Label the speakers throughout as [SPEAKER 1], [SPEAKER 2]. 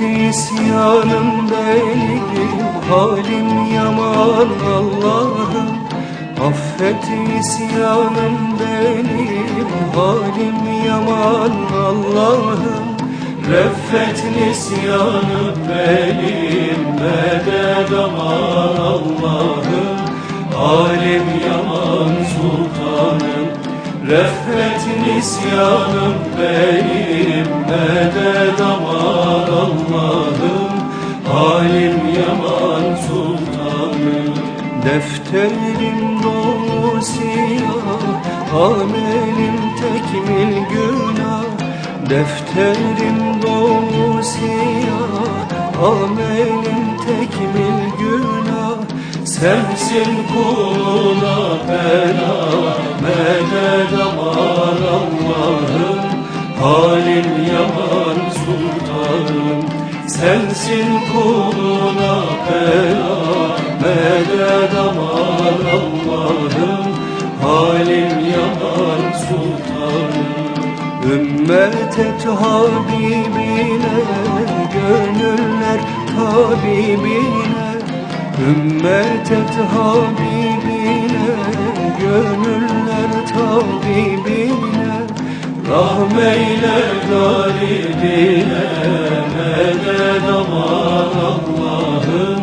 [SPEAKER 1] isyanım benim Halim yaman Allah'ım. Affet isyanım benim Halim yaman Allah'ım. Reffet nisyanı benim Medet aman Allah'ım. Halim yaman sultanım Reffet nisyanım benim Medet Defterim dolu siyah Amelim tekmil günah. Defterim dolu siyah Amelim tekmil günah. Sensin kuluna bela Medet aman Allah'ım. Halim yaman sultanım Sensin kuluna bela Medet aman Allah'ım Halim yaman sultanım. Ümmet et Habibine Gönüller tabibine Ümmet et Habibine Gönüller tabibine Rahmeyle galibine Medet aman Allah'ım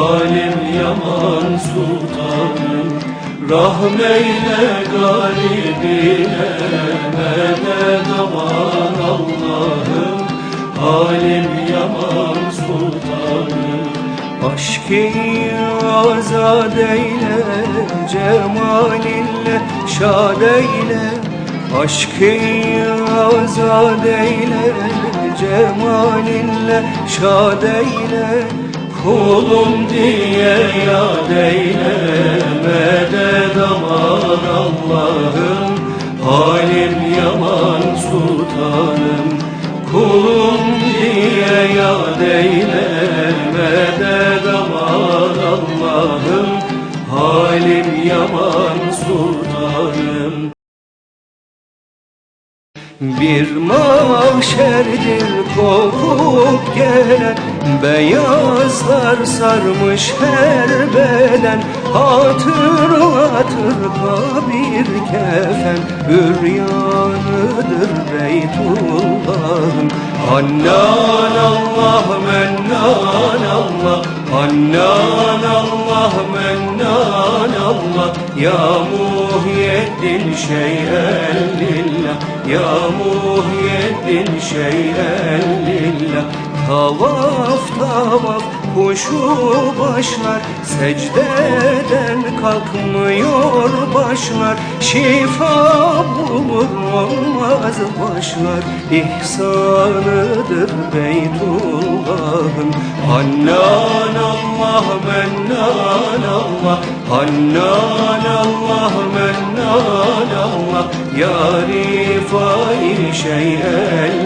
[SPEAKER 1] Halim yaman sultanım Rahmeyle galibine Medet aman Allah'ım. Halim yaman sultanım Aşkı azad eyle Cemalinle şad eyle. Aşkı azad eyle Cemalinle şad eyle Kulum diye yad eyle Medet aman Allah'ım Halim yaman sultanım. Kulum diye yad eyle Medet aman Allah'ım Halim yaman sultanım. Bir mahşerdir kopup gelen Beyazlar sarmış her beden Hatırlatır bir kefen. Üryanıdır Beytullah'ın. Hannan Allah, mennan Allah Hannan Allah, mennan Allah. Ya Muhyiddin şeyen lillah Ya Muhyiddin şeyen lillah Tavaf tavaf kuşu başlar. Secdeden kalkmıyor başlar. Şifa bulur olmaz başlar. İhsanıdır Beytullah'ın. Hannan Allah mennan Allah. Hannan Allah mennan Allah. Ya rifai şeyen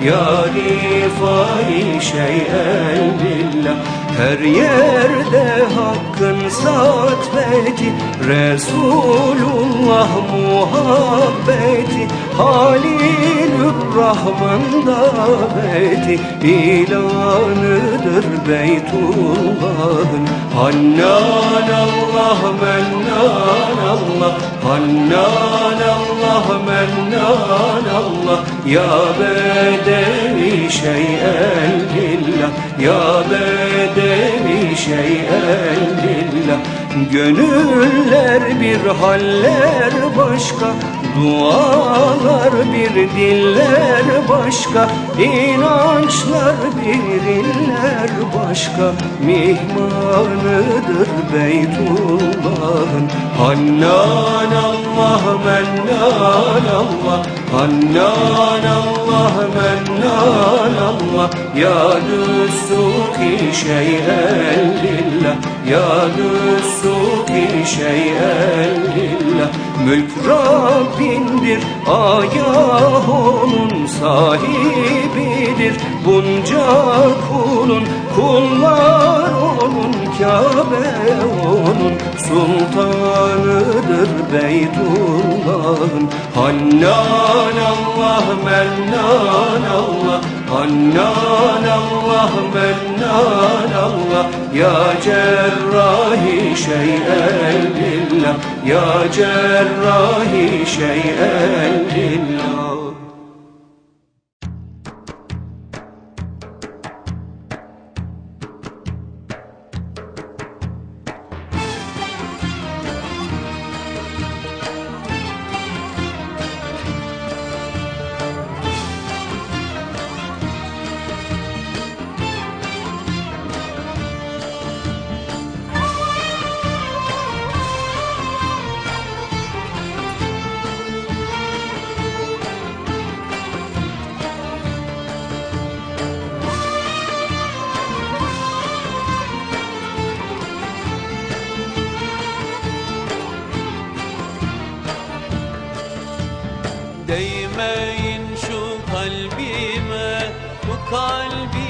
[SPEAKER 1] lillah Ya rifai şeyen lillah Her yerde hakkın satveti Resulullah muhabbeti Halilur Rahman daveti ilanıdır Beytullah'ın. Hannan Allah Allah Hannan Allah mennan Allah. Ya bedevi şeyen lillah Ya bedevi şeyen lillah Gönüller bir haller başka Dualar bir diller başka inançlar bir iller başka Mihmanıdır Beytullah'ın. Hannan Allah mennan Allah. Hannan Allah mennan Allah. Ya düstuki şeyen lillah Ya düstuki şeyen lillah Mülk Rabbindir, agah onun sahibidir Bunca kulun, kullar onun, Kabe onun Sultanıdır Beytullah'ın. Hannan Allah, mennan Allah Hannan Allah mennan Allah. Ya cerrahi şey'en lillah Ya cerrahi şey'en lillah
[SPEAKER 2] kalbi